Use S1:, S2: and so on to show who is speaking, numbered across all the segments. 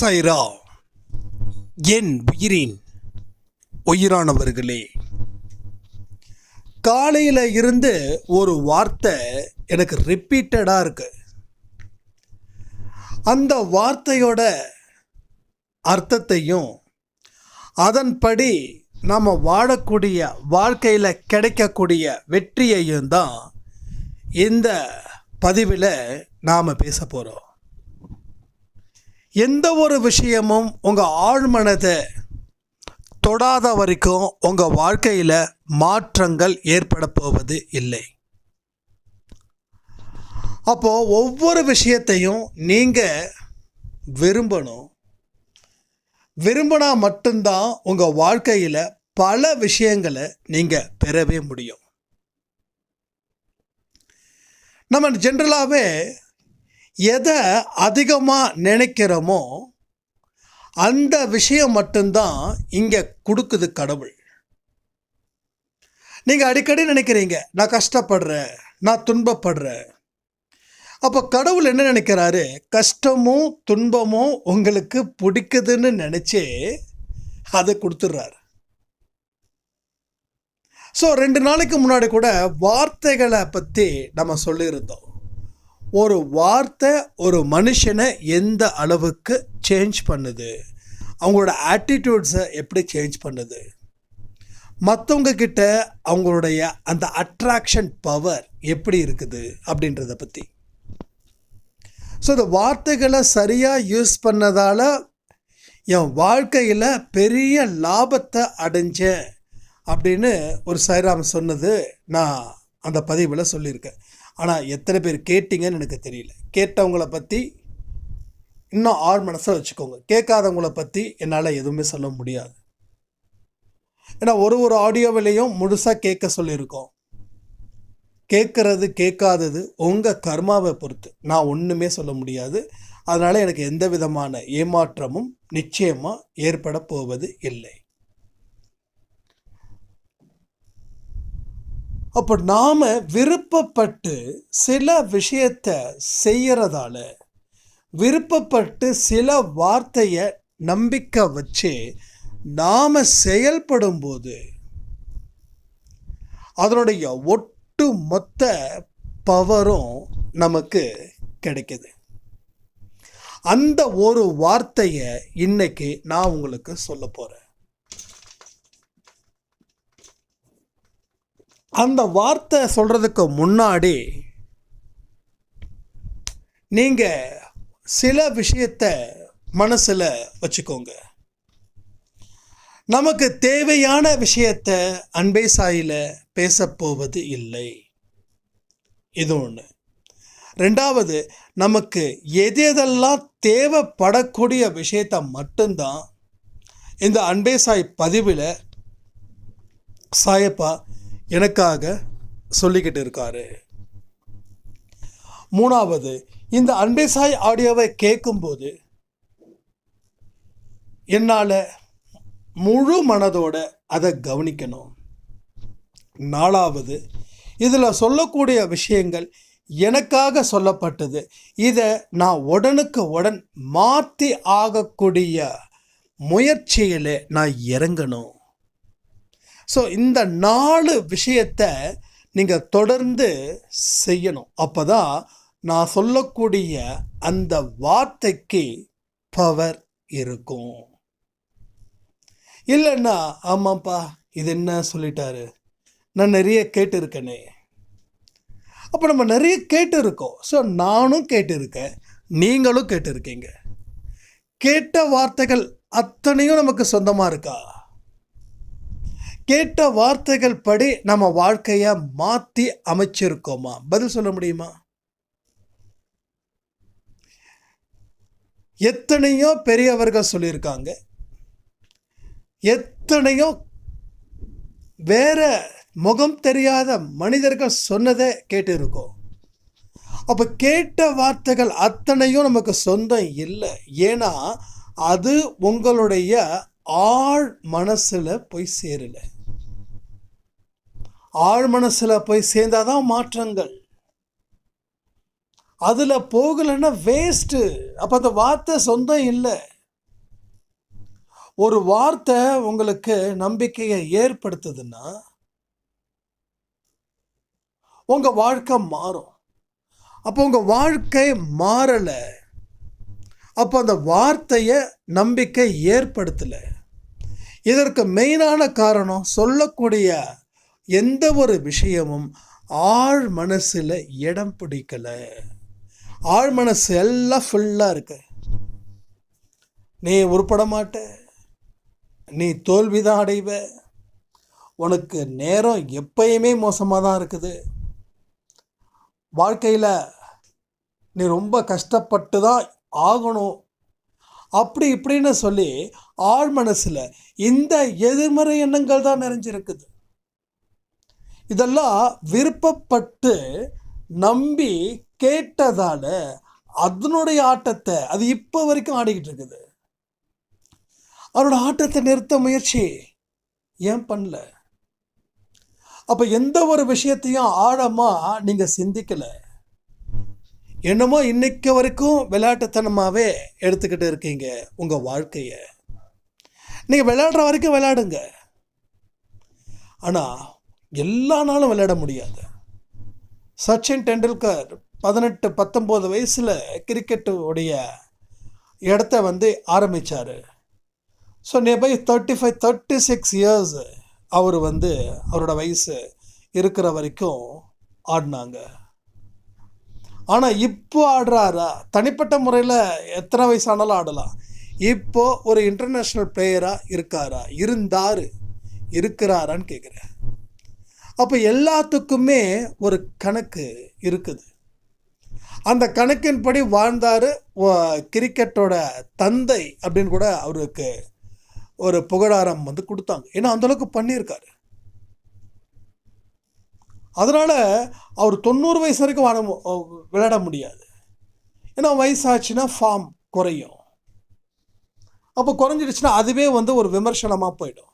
S1: சைரா என் உயிரின் உயிரானவர்களே காலையில் இருந்து ஒரு வார்த்தை எனக்கு ரிப்பீட்டடாக இருக்கு. அந்த வார்த்தையோட அர்த்தத்தையும் அதன்படி நம்ம வாழக்கூடிய வாழ்க்கையில் கிடைக்கக்கூடிய வெற்றியையும் தான் இந்த பதிவில் நாம் பேச போகிறோம் எந்த ஒரு விஷயமும் உங்கள் ஆழ்மனதை தொடாத வரைக்கும் உங்கள் வாழ்க்கையில் மாற்றங்கள் ஏற்பட போவது இல்லை. அப்போது ஒவ்வொரு விஷயத்தையும் நீங்கள் விரும்பணும். விரும்பினா மட்டும்தான் உங்கள் வாழ்க்கையில் பல விஷயங்களை நீங்கள் பெறவே முடியும். நம்ம ஜென்ரலாகவே எதை அதிகமாக நினைக்கிறோமோ அந்த விஷயம் மட்டும்தான் இங்கே கொடுக்குது கடவுள். நீங்கள் அடிக்கடி நினைக்கிறீங்க நான் கஷ்டப்படுறேன் நான் துன்பப்படுறேன். அப்போ கடவுள் என்ன நினைக்கிறாரு? கஷ்டமும் துன்பமும் உங்களுக்கு பிடிக்குதுன்னு நினச்சி அதை கொடுத்துட்றாரு. ஸோ ரெண்டு நாளைக்கு முன்னாடி கூட வார்த்தைகளை பற்றி நம்ம சொல்லியிருந்தோம். ஒரு வார்த்தை ஒரு மனுஷனை எந்த அளவுக்கு சேஞ்ச் பண்ணுது? அவங்களோட ஆட்டிடியூட்ஸை எப்படி சேஞ்ச் பண்ணுது? மற்றவங்க கிட்ட அவங்களுடைய அந்த அட்ராக்ஷன் பவர் எப்படி இருக்குது அப்படின்றத பற்றி ஸோ இந்த வார்த்தைகளை சரியாக யூஸ் பண்ணதால் என் வாழ்க்கையில் பெரிய லாபத்தை அடைஞ்சேன் அப்படின்னு ஒரு சைராம் சொன்னது நான் அந்த பதிவில் சொல்லியிருக்கேன். ஆனால் எத்தனை பேர் கேட்டிங்கன்னு எனக்கு தெரியல. கேட்டவங்கள பற்றி இன்னும் ஆறு மனசில் வச்சுக்கோங்க. கேட்காதவங்கள பற்றி என்னால் எதுவுமே சொல்ல முடியாது. ஏன்னா ஒரு ஒரு ஆடியோவிலையும் முழுசாக கேட்க சொல்லியிருக்கோம். கேட்குறது கேட்காதது உங்கள் கர்மாவை பொறுத்து. நான் ஒன்றுமே சொல்ல முடியாது. அதனால் எனக்கு எந்த விதமான ஏமாற்றமும் நிச்சயமாக ஏற்பட போவது இல்லை. அப்போ நாம் விருப்பப்பட்டு சில விஷயத்தை செய்கிறதால விருப்பப்பட்டு சில வார்த்தையை நம்பிக்கை வச்சு நாம் செயல்படும்போது அதனுடைய ஒட்டு மொத்த பவரும் நமக்கு கிடைக்குது. அந்த ஒரு வார்த்தையை இன்னைக்கு நான் உங்களுக்கு சொல்ல போகிறேன் அந்த வார்த்தை சொல்கிறதுக்கு முன்னாடி நீங்கள் சில விஷயத்தை மனசில் வச்சுக்கோங்க. நமக்கு தேவையான விஷயத்தை அன்பே சாயில் பேசப்போவது இல்லை. இது ஒன்று ரெண்டாவது நமக்கு எது எதெல்லாம் தேவைப்படக்கூடிய விஷயத்தை மட்டும்தான் இந்த அன்பே சாய் பதிவில் சாயப்பா எனக்காக சொல்லிக்கிட்டு இருக்காரு மூணாவது இந்த அன்பே சாய் ஆடியோவை கேட்கும்போது என்னால் முழு மனதோட அதை கவனிக்கணும். நாலாவது இதில் சொல்லக்கூடிய விஷயங்கள் எனக்காக சொல்லப்பட்டது. இதை நான் உடனுக்கு உடன் மாற்றி ஆகக்கூடிய முயற்சியில் நான் இறங்கணும். ஸோ இந்த நாலு விஷயத்தை நீங்கள் தொடர்ந்து செய்யணும். அப்போ தான் நான் சொல்லக்கூடிய அந்த வார்த்தைக்கு பவர் இருக்கும். இல்லைன்னா ஆமாப்பா இது என்ன சொல்லிட்டாரு? நான் நிறைய கேட்டிருக்கேனே. அப்போ நம்ம நிறைய கேட்டு இருக்கோம் ஸோ நானும் கேட்டிருக்கேன். நீங்களும் கேட்டிருக்கீங்க. கேட்ட வார்த்தைகள் அத்தனையும் நமக்கு சொந்தமாக இருக்கா? கேட்ட வார்த்தைகள் படி நம்ம வாழ்க்கையை மாற்றி அமைச்சிருக்கோமா? பதில் சொல்ல முடியுமா? எத்தனையோ பெரியவர்கள் சொல்லியிருக்காங்க. எத்தனையோ வேற முகம் தெரியாத மனிதர்கள் சொன்னதை கேட்டிருக்கோம். அப்போ கேட்ட வார்த்தைகள் அத்தனையும் நமக்கு சொந்தம் இல்லை. ஏன்னா அது உங்களுடைய ஆழ் மனசில் போய் சேரலை. ஆழ் மனசில் போய் சேர்ந்தாதான் மாற்றங்கள். அதில் போகலைன்னா வேஸ்ட்டு அப்போ அந்த வார்த்தை சொந்தம் இல்லை. ஒரு வார்த்தை உங்களுக்கு நம்பிக்கையை ஏற்படுத்துதுன்னா உங்கள் வாழ்க்கை மாறும். அப்போ உங்கள் வாழ்க்கை மாறலை. அப்போ அந்த வார்த்தையை நம்பிக்கை ஏற்படுத்தலை. இதற்கு மெயினான காரணம் சொல்லக்கூடிய எந்த ஒரு விஷயமும் ஆழ் மனசில் இடம் பிடிக்கலை. ஆழ் மனசு எல்லாம் ஃபுல்லாக இருக்கு. நீ உருப்பட மாட்ட. நீ தோல்விதான் அடைவ. உனக்கு நேரம் எப்பயுமே மோசமாக தான் இருக்குது. வாழ்க்கையில் நீ ரொம்ப கஷ்டப்பட்டு தான் ஆகணும். அப்படி இப்படின்னு சொல்லி ஆழ் மனசில் இந்த எதிர்மறை எண்ணங்கள் தான் நிறைஞ்சிருக்குது. இதெல்லாம் விருப்பப்பட்டு நம்பி கேட்டதால அதனுடைய ஆட்டத்தை அது இப்போ வரைக்கும் ஆடிக்கிட்டு இருக்குது. அவரோட ஆட்டத்தை நிறுத்த முயற்சி ஏன் பண்ணல? அப்போ எந்த ஒரு விஷயத்தையும் ஆழமாக நீங்கள் சிந்திக்கலை? என்னமோ இன்னைக்கு வரைக்கும் விளையாட்டுத்தனமாகவே எடுத்துக்கிட்டு இருக்கீங்க உங்கள் வாழ்க்கையை. நீங்கள் விளையாடுற வரைக்கும் விளையாடுங்க. ஆனால் எல்லா நாளும் விளையாட முடியாது. சச்சின் டெண்டுல்கர் பதினெட்டு பத்தொம்போது வயசில் கிரிக்கெட்டுடைய இடத்த வந்து ஆரம்பித்தார் so nearby thirty five thirty six years அவர் வந்து அவரோட வயசு இருக்கிற வரைக்கும் ஆடினாங்க. ஆனால் இப்போ ஆடுறாரா? தனிப்பட்ட முறையில் எத்தனை வயசானாலும் ஆடலாம். இப்போது ஒரு இன்டர்நேஷ்னல் பிளேயராக இருக்காரா? இருந்தார் இருக்கிறாரான்னு கேட்குறேன் அப்போ எல்லாத்துக்குமே ஒரு கணக்கு இருக்குது. அந்த கணக்கின்படி வாழ்ந்தார் கிரிக்கெட்டோட தந்தை அப்படின்னு கூட அவருக்கு ஒரு புகழாரம் வந்து கொடுத்தாங்க. ஏன்னா அந்தளவுக்கு பண்ணியிருக்காரு. அதனால் அவர் தொண்ணூறு வயசு வரைக்கும் வாழ விளையாட முடியாது. ஏன்னா வயசாச்சுன்னா ஃபார்ம் குறையும். அப்போ குறைஞ்சிடுச்சுன்னா அதுவே வந்து ஒரு விமர்சனமாக போயிடும்.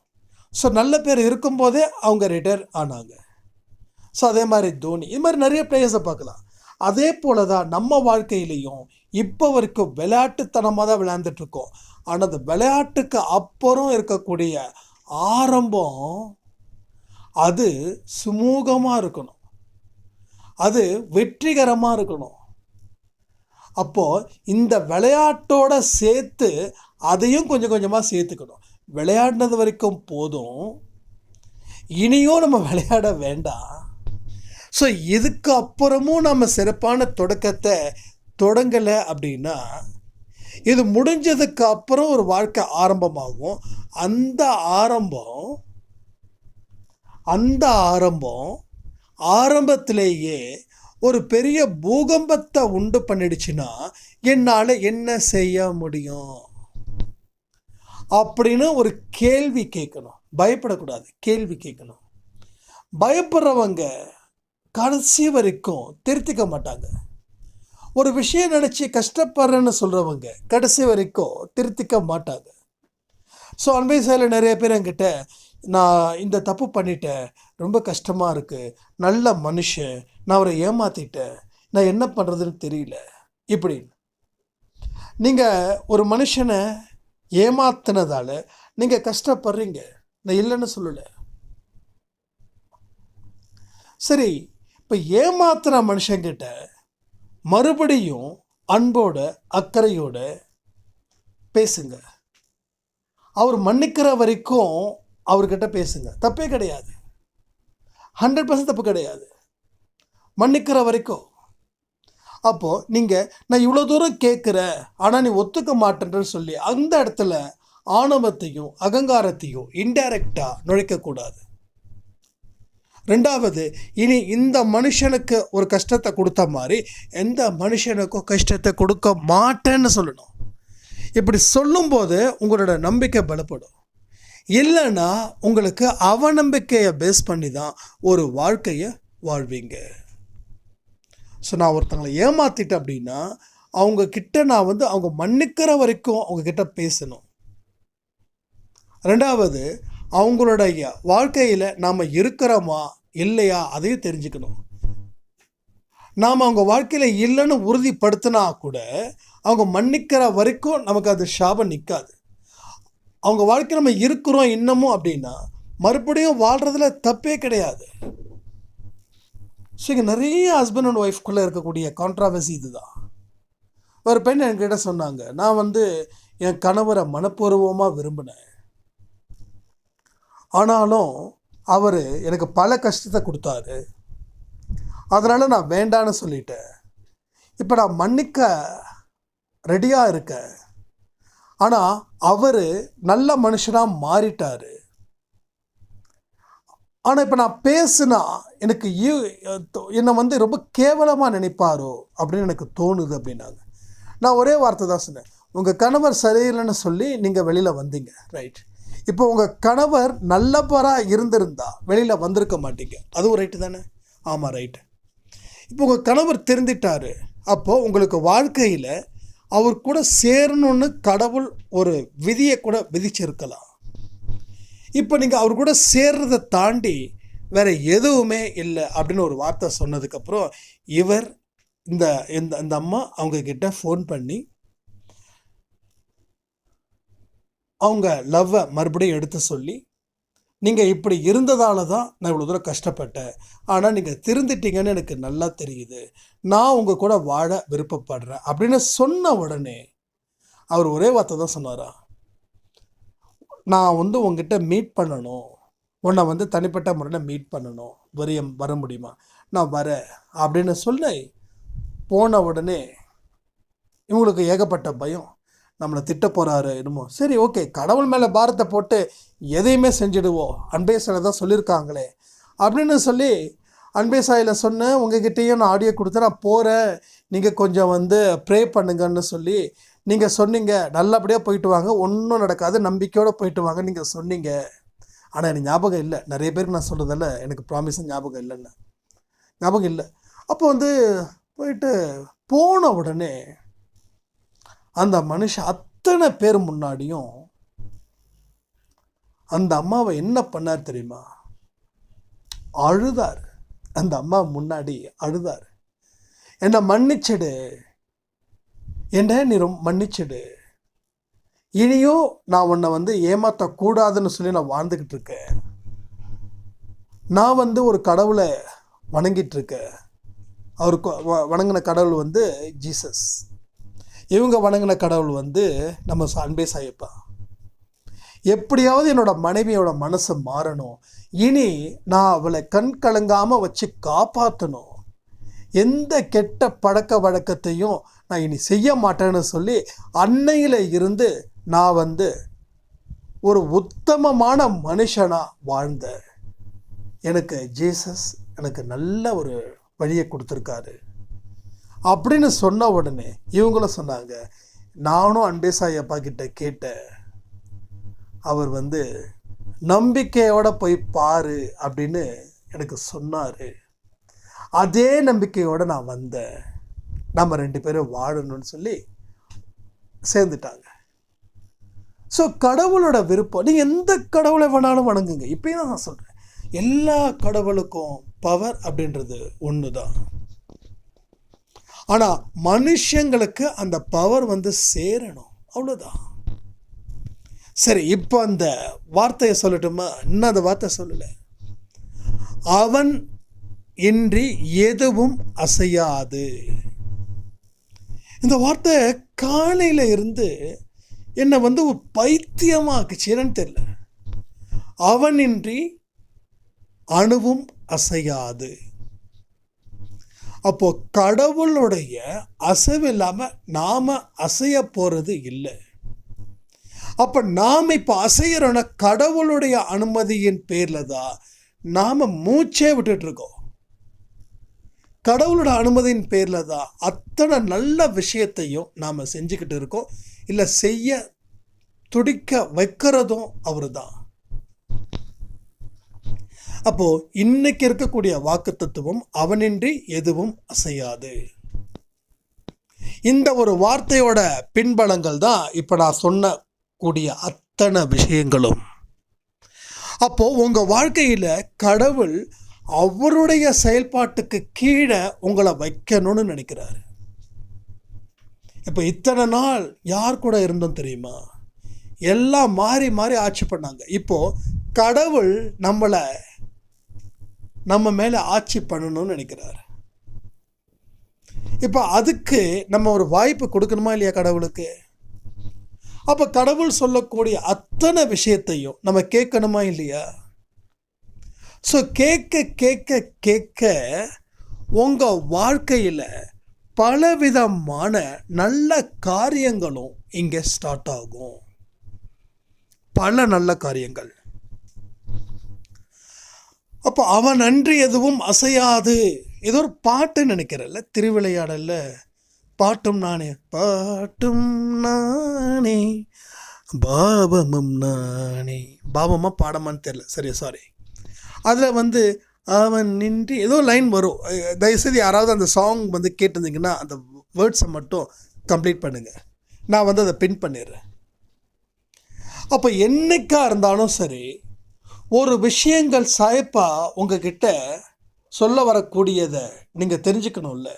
S1: ஸோ நல்ல பேர் இருக்கும்போதே அவங்க ரிட்டையர் ஆனாங்க. ஸோ அதே மாதிரி தோனி. இது மாதிரி நிறைய பிளேயர்ஸை பார்க்கலாம். அதே போல தான் நம்ம வாழ்க்கையிலையும் இப்போ வரைக்கும் விளையாட்டுத்தனமாக தான் விளையாண்டுட்ருக்கோம் ஆனால் அந்த விளையாட்டுக்கு அப்புறம் இருக்கக்கூடிய ஆரம்பம் அது சுமூகமாக இருக்கணும். அது வெற்றிகரமாக இருக்கணும். அப்போது இந்த விளையாட்டோட சேர்த்து அதையும் கொஞ்சம் கொஞ்சமாக சேர்த்துக்கணும். விளையாடினது வரைக்கும் போதும். இனியும் நம்ம விளையாட வேண்டாம். ஸோ இதுக்கு அப்புறமும் நம்ம சிறப்பான தொடக்கத்தை தொடங்கலை அப்படின்னா இது முடிஞ்சதுக்கு அப்புறம் ஒரு வாழ்க்கை ஆரம்பமாகும். அந்த ஆரம்பம் அந்த ஆரம்பம் ஆரம்பத்திலேயே ஒரு பெரிய பூகம்பத்தை உண்டு பண்ணிடுச்சுன்னா என்னால் என்ன செய்ய முடியும்? அப்படின்னு ஒரு கேள்வி கேட்கணும். பயப்படக்கூடாது. கேள்வி கேட்கணும். பயப்படுறவங்க கடைசி வரைக்கும் திருத்திக்க மாட்டாங்க. ஒரு விஷயம் நினச்சி கஷ்டப்படுறேன்னு சொல்கிறவங்க கடைசி வரைக்கும் திருத்திக்க மாட்டாங்க. ஸோ அன்பை செயலில் நிறைய பேர் என்கிட்ட நான் இந்த தப்பு பண்ணிட்டேன். ரொம்ப கஷ்டமாக இருக்குது நல்ல மனுஷன். நான் அவரை ஏமாற்றிட்டேன் நான் என்ன பண்ணுறதுன்னு தெரியல. இப்படின்னு. நீங்கள் ஒரு மனுஷனை ஏமாத்தினதால் நீங்கள் கஷ்டப்படுறீங்க. நான் இல்லைன்னு சொல்லலை. சரி இப்போ ஏமாத்துற மனுஷங்கிட்ட மறுபடியும் அன்போட அக்கறையோட பேசுங்க. அவர் மன்னிக்கிற வரைக்கும் அவர்கிட்ட பேசுங்க. தப்பே கிடையாது. ஹண்ட்ரட் பர்சன்ட் தப்பு கிடையாது. மன்னிக்கிற வரைக்கும். அப்போது நீங்கள் நான் இவ்வளோ தூரம் கேட்குறேன் ஆனால் நீ ஒத்துக்க மாட்டேன்னு சொல்லி அந்த இடத்துல ஆணவத்தையும் அகங்காரத்தையும் இன்டைரக்டாக நுழைக்கக்கூடாது. ரெண்டாவது இனி இந்த மனுஷனுக்கு ஒரு கஷ்டத்தை கொடுத்த மாதிரி எந்த மனுஷனுக்கும் கஷ்டத்தை கொடுக்க மாட்டேன்னு சொல்லணும். இப்படி சொல்லும்போது உங்களோட நம்பிக்கை பலப்படும். இல்லைன்னா உங்களுக்கு அவநம்பிக்கையை பேஸ் பண்ணி தான் ஒரு வாழ்க்கையை வாழ்வீங்க. ஸோ நான் ஒருத்தங்களை ஏமாத்திட்டேன் அப்படின்னா அவங்க கிட்ட நான் வந்து அவங்க மன்னிக்கிற வரைக்கும் அவங்க கிட்ட பேசணும். ரெண்டாவது அவங்களுடைய வாழ்க்கையில் நாம் இருக்கிறோமா இல்லையா அதையும் தெரிஞ்சுக்கணும். நாம் அவங்க வாழ்க்கையில் இல்லைன்னு உறுதிப்படுத்தினா கூட அவங்க மன்னிக்கிற வரைக்கும் நமக்கு அது ஷாபம் நிற்காது அவங்க வாழ்க்கை நம்ம இருக்கிறோம் இன்னமும் அப்படின்னா மறுபடியும் வாழ்கிறதுல தப்பே கிடையாது. ஸோ இங்கே நிறைய ஹஸ்பண்ட் அண்ட் ஒய்ஃப்குள்ளே இருக்கக்கூடிய கான்ட்ராவர்சி இதுதான். ஒரு பெண் என்கிட்ட சொன்னாங்க நான் வந்து என் கணவரை மனப்பூர்வமாக விரும்பினேன். ஆனாலும் அவர் எனக்கு பல கஷ்டத்தை கொடுத்தாரு. அதனால் நான் வேண்டான்னு சொல்லிட்டேன். இப்போ நான் மன்னிக்க ரெடியாக இருக்கேன். ஆனால் அவர் நல்ல மனுஷனாக மாறிட்டார். ஆனால் இப்போ நான் பேசுனா எனக்கு என்னை வந்து ரொம்ப கேவலமாக நினைப்பாரோ அப்படின்னு எனக்கு தோணுது அப்படின்னாங்க. நான் ஒரே வார்த்தை தான் சொன்னேன். உங்கள் கணவர் சரியில்லைன்னு சொல்லி நீங்கள் வெளியில் வந்தீங்க ரைட் இப்போ உங்கள் கணவர் நல்லவராக இருந்திருந்தா வெளியில் வந்திருக்க மாட்டீங்க. அதுவும் ரைட்டு தானே? ஆமாம் ரைட்டு இப்போ உங்கள் கணவர் திருந்திட்டாரு. அப்போது உங்களுக்கு வாழ்க்கையில் அவர் கூட சேரணும்னு கடவுள் ஒரு விதியை கூட விதிச்சிருக்கலாம். இப்போ நீங்கள் அவர் கூட சேர்றதை தாண்டி வேற எதுவுமே இல்லை அப்படின்னு ஒரு வார்த்தை சொன்னதுக்கப்புறம் இவர் இந்த இந்த இந்த அம்மா அவங்கக்கிட்ட ஃபோன் பண்ணி அவங்க லவ்வை மறுபடியும் எடுத்து சொல்லி நீங்கள் இப்படி இருந்ததால தான் நான் இவ்வளோ தூரம் கஷ்டப்பட்டேன். ஆனால் நீங்கள் திருந்திட்டீங்கன்னு எனக்கு நல்லா தெரியுது. நான் உங்கள் கூட வாழ விருப்பப்படுறேன். அப்படின்னு சொன்ன உடனே அவர் ஒரே வார்த்தை தான் சொன்னாரா? நான் வந்து உங்ககிட்ட மீட் பண்ணணும். உன்னை வந்து தனிப்பட்ட முறையில் மீட் பண்ணணும். வரிய வர முடியுமா? நான் வரேன். அப்படின்னு சொல்லி போன உடனே இவங்களுக்கு ஏகப்பட்ட பயம். நம்மளை திட்ட போகிறாரு என்னமோ. சரி ஓகே கடவுள் மேலே பாரத்தை போட்டு எதையுமே செஞ்சுடுவோம். அன்பே தான் சொல்லியிருக்காங்களே. அப்படின்னு சொல்லி அன்பேசாயில் சொன்னேன் உங்ககிட்டயும் நான் ஆடியோ கொடுத்து நான் போகிறேன் நீங்கள் கொஞ்சம் வந்து ப்ரே பண்ணுங்கன்னு சொல்லி நீங்கள் சொன்னீங்க நல்லபடியாக போயிட்டு வாங்க. ஒன்றும் நடக்காது. நம்பிக்கையோடு போயிட்டு வாங்க நீங்கள் சொன்னீங்க. ஆனால் எனக்கு ஞாபகம் இல்லை. நிறைய பேருக்கு நான் சொல்கிறதில்ல எனக்கு ப்ராமிஸும் ஞாபகம் இல்லைன்னு. ஞாபகம் இல்லை. அப்போ வந்து போயிட்டு போன உடனே அந்த மனுஷன் அத்தனை பேர் முன்னாடியும் அந்த அம்மாவை என்ன பண்ணார் தெரியுமா? அழுதார். அந்த அம்மா முன்னாடி அழுதார். என்னை மன்னிச்சிடு. என்ன நீ ரொம்ப மன்னிச்சிடு. இனியும் நான் உன்னை வந்து ஏமாற்றக்கூடாதுன்னு சொல்லி நான் வாழ்ந்துக்கிட்டு இருக்கேன் நான் வந்து ஒரு கடவுளை வணங்கிட்டு இருக்கேன் அவர் வணங்கின கடவுள் வந்து ஜீசஸ். இவங்க வணங்கின கடவுள் வந்து நம்ம அன்பே சாயப்பா. எப்படியாவது என்னோட மனைவியோட மனசு மாறணும். இனி நான் அவளை கண் கலங்காமல் வச்சு காப்பாற்றணும் எந்த கெட்ட பழக்க வழக்கத்தையும் நான் இனி செய்ய மாட்டேன்னு சொல்லி அன்னையில் இருந்து நான் வந்து ஒரு உத்தமமான மனுஷனாக வாழ்ந்த எனக்கு ஜீசஸ் எனக்கு நல்ல ஒரு வழியை கொடுத்துருக்காரு. அப்படின்னு சொன்ன உடனே இவங்களும் சொன்னாங்க நானும் அன்பேசாய் அப்பா கிட்ட கேட்டேன். அவர் வந்து நம்பிக்கையோட போய் பாரு அப்படின்னு எனக்கு சொன்னார். அதே நம்பிக்கையோடு நான் வந்தேன். நம்ம ரெண்டு பேரும் வாழணும்னு சொல்லி சேர்ந்துட்டாங்க. ஸோ கடவுளோட விருப்பம் நீங்கள் எந்த கடவுளை வேணாலும் வணங்குங்க. இப்பயும் தான் நான் சொல்கிறேன் எல்லா கடவுளுக்கும் பவர் அப்படின்றது ஒன்று தான் ஆனால் மனுஷங்களுக்கு அந்த பவர் வந்து சேரணும். அவ்வளோதான் சரி இப்போ அந்த வார்த்தையை சொல்லட்டுமா? இன்னும் அந்த வார்த்தை சொல்லலை. அவன் இன்றி எதுவும் அசையாது. இந்த வார்த்தை காலையில் இருந்து என்னை வந்து ஒரு பைத்தியமாக்குச்சு. என்னன்னு தெரியல. அவனின்றி அணுவும் அசையாது. அப்போ கடவுளுடைய அசைவு இல்லாமல் நாம் அசைய போகிறது இல்லை. அப்போ நாம் இப்போ அசையிறோன்னா கடவுளுடைய அனுமதியின் பேரில் தான் நாம் மூச்சே விட்டுட்டு இருக்கோம். கடவுளோட அனுமதியின் பேரில் தான் அத்தனை நல்ல விஷயத்தையும் நாம் செஞ்சுக்கிட்டு இருக்கோம். இல்லை செய்ய துடிக்க வைக்கிறதும் அவர் தான் அப்போது இன்னைக்கு இருக்கக்கூடிய வாக்கு தத்துவம் அவனின்றி எதுவும் அசையாது. இந்த ஒரு வார்த்தையோட பின்பலங்கள் தான் இப்போ நான் சொன்னக்கூடிய அத்தனை விஷயங்களும். அப்போது உங்கள் வாழ்க்கையில் கடவுள் அவருடைய செயல்பாட்டுக்கு கீழே உங்களை வைக்கணும்னு நினைக்கிறாரு. இப்போ இத்தனை நாள் யார் கூட இருந்தோம் தெரியுமா? எல்லாம் மாறி மாறி ஆட்சி பண்ணாங்க. இப்போது கடவுள் நம்மளை நம்ம மேலே ஆட்சி பண்ணணும்னு நினைக்கிறார். இப்போ அதுக்கு நம்ம ஒரு வாய்ப்பு கொடுக்கணுமா இல்லையா கடவுளுக்கு? அப்போ கடவுள் சொல்லக்கூடிய அத்தனை விஷயத்தையும் நம்ம கேட்கணுமா இல்லையா? ஸோ கேட்க கேட்க கேட்க உங்கள் வாழ்க்கையில் பலவிதமான நல்ல காரியங்களும் இங்கே ஸ்டார்ட் ஆகும். பல நல்ல காரியங்கள். அப்போ அவன் அன்றி எதுவும் அசையாது. ஏதோ ஒரு பாட்டு நினைக்கிறல்ல திருவிளையாடல்ல. பாட்டும் நானே பாட்டும் நானே பாவமும் நானே. பாவமா பாடமான்னு தெரில சரி சாரி அதில் வந்து அவன் நின்று ஏதோ லைன் வரும். தயவுசெய்து யாராவது அந்த சாங் வந்து கேட்டிருந்தீங்கன்னா அந்த வேர்ட்ஸை மட்டும் கம்ப்ளீட் பண்ணுங்கள் நான் வந்து அதை பின் பண்ணிடுறேன். அப்போ என்னைக்கா இருந்தாலும் சரி ஒரு விஷயங்கள் சாய்ப்பாக உங்ககிட்ட சொல்ல வரக்கூடியதை நீங்கள் தெரிஞ்சுக்கணும்ல.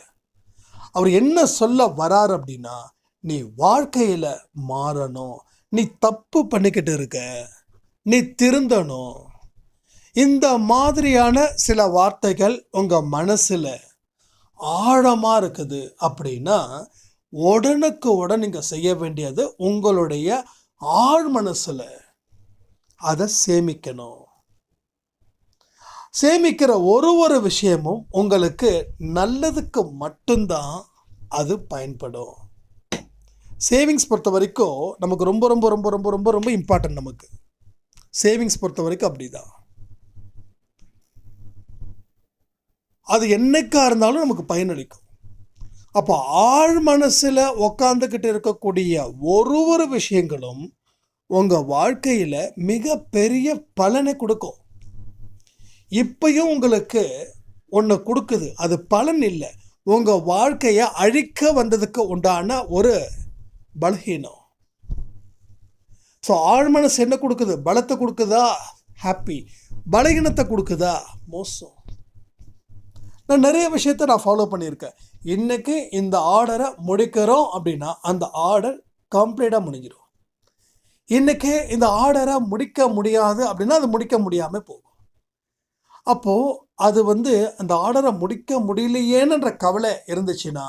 S1: அவர் என்ன சொல்ல வரார் அப்படின்னா நீ வாழ்க்கையில் மாறணும். நீ தப்பு பண்ணிக்கிட்டு இருக்க. நீ திருந்தணும். இந்த மாதிரியான சில வார்த்தைகள் உங்கள் மனசில் ஆழமாக இருக்குது அப்படின்னா உடனுக்கு உடன் நீங்கள் செய்ய வேண்டியது உங்களுடைய ஆழ் மனசில். அதை சேமிக்கணும். சேமிக்கிற ஒரு ஒரு விஷயமும் உங்களுக்கு நல்லதுக்கு மட்டும்தான் அது பயன்படும். சேவிங்ஸ் பொறுத்த வரைக்கும் நமக்கு ரொம்ப ரொம்ப ரொம்ப ரொம்ப ரொம்ப ரொம்ப இம்பார்ட்டன்ட் நமக்கு. சேவிங்ஸ் பொறுத்த வரைக்கும் அப்படி தான் அது என்னைக்கா இருந்தாலும் நமக்கு பயனளிக்கும். அப்போ ஆழ் மனசில் உக்காந்துக்கிட்டு இருக்கக்கூடிய ஒரு ஒரு விஷயங்களும் உங்கள் வாழ்க்கையில் மிகப்பெரிய பலனை கொடுக்கும். இப்பையும் உங்களுக்கு ஒன்று கொடுக்குது. அது பலன் இல்லை. உங்கள் வாழ்க்கையை அழிக்க வந்ததுக்கு உண்டான ஒரு பலகீனம். ஸோ ஆழ்மனசு என்ன கொடுக்குது? பலத்தை கொடுக்குதா? ஹாப்பி பலகீனத்தை கொடுக்குதா? மோசம். நான் நிறைய விஷயத்த நான் ஃபாலோ பண்ணியிருக்கேன். இன்றைக்கி இந்த ஆர்டரை முடிக்கிறோம் அப்படின்னா அந்த ஆர்டர் கம்ப்ளீட்டாக முடிஞ்சிடும் இன்றைக்கி இந்த ஆர்டரை முடிக்க முடியாது அப்படின்னா அது முடிக்க முடியாமல் போகும். அப்போது அது வந்து அந்த ஆர்டரை முடிக்க முடியலையேன்ற கவலை இருந்துச்சுன்னா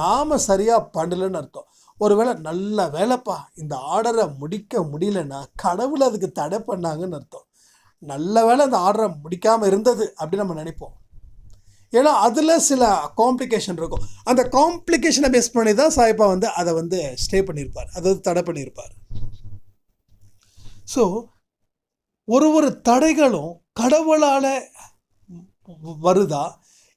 S1: நாம் சரியாக பண்ணலன்னு அர்த்தம். ஒருவேளை நல்ல வேலைப்பா இந்த ஆர்டரை முடிக்க முடியலன்னா கடவுள் அதுக்கு தடை பண்ணாங்கன்னு அர்த்தம். நல்ல வேளை அந்த ஆர்டரை முடிக்காமல் இருந்தது அப்படின்னு நம்ம நினைப்போம். ஏன்னா அதில் சில காம்ப்ளிகேஷன் இருக்கும். அந்த காம்ப்ளிகேஷனை பேஸ் பண்ணி தான் சாய்பா வந்து அதை வந்து ஸ்டே பண்ணியிருப்பார் அதாவது தடை பண்ணியிருப்பார் ஸோ ஒரு ஒரு தடைகளும் கடவுளால் வருதா?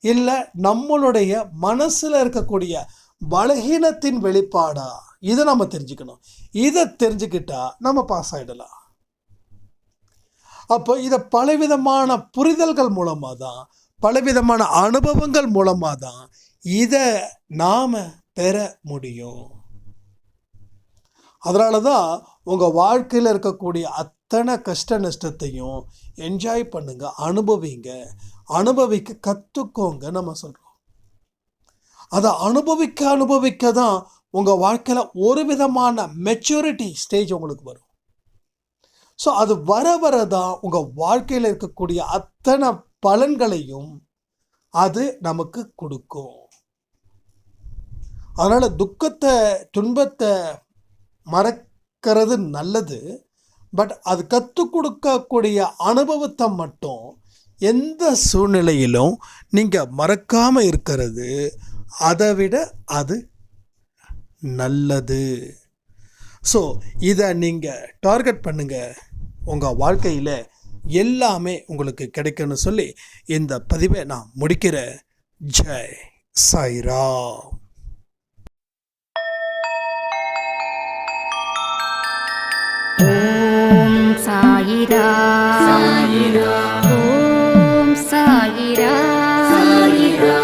S1: இல்லை நம்மளுடைய மனசில் இருக்கக்கூடிய பலகீனத்தின் வெளிப்பாடா? இதை நம்ம தெரிஞ்சுக்கணும். இதை தெரிஞ்சுக்கிட்டா நம்ம பாஸ் ஆகிடலாம் அப்போ இதை பலவிதமான புரிதல்கள் மூலமாக தான் பலவிதமான அனுபவங்கள் மூலமாக தான் இதை நாம் பெற முடியும். அதனால தான் உங்கள் வாழ்க்கையில் இருக்கக்கூடிய அத்தனை கஷ்ட நஷ்டத்தையும் என்ஜாய் பண்ணுங்க அனுபவிங்க. அனுபவிக்க கற்றுக்கோங்க நம்ம சொல்கிறோம் அதை அனுபவிக்க அனுபவிக்க தான் உங்கள் வாழ்க்கையில் ஒரு விதமான மெச்சூரிட்டி ஸ்டேஜ் உங்களுக்கு வரும். ஸோ அது வர வர தான் உங்கள் வாழ்க்கையில் இருக்கக்கூடிய அத்தனை பலன்களையும் அது நமக்கு கொடுக்கும். அதனால் துக்கத்தை துன்பத்தை மறக்கிறது நல்லது. பட் அது கற்றுக் கொடுக்கக்கூடிய அனுபவத்தை மட்டும் எந்த சூழ்நிலையிலும் நீங்கள் மறக்காமல் இருக்கிறது அதை விட அது நல்லது. ஸோ இதை நீங்கள் டார்கெட் பண்ணுங்கள் உங்கள் வாழ்க்கையில் எல்லாமே உங்களுக்கு கிடைக்கும்னு சொல்லி இந்த பதிவை நான் முடிக்கிறேன் ஜெய் சாய்ராம்.
S2: ஓம் சாயிரா
S3: சாயிரா
S2: ஓம் சாயிரா
S3: சாயிரா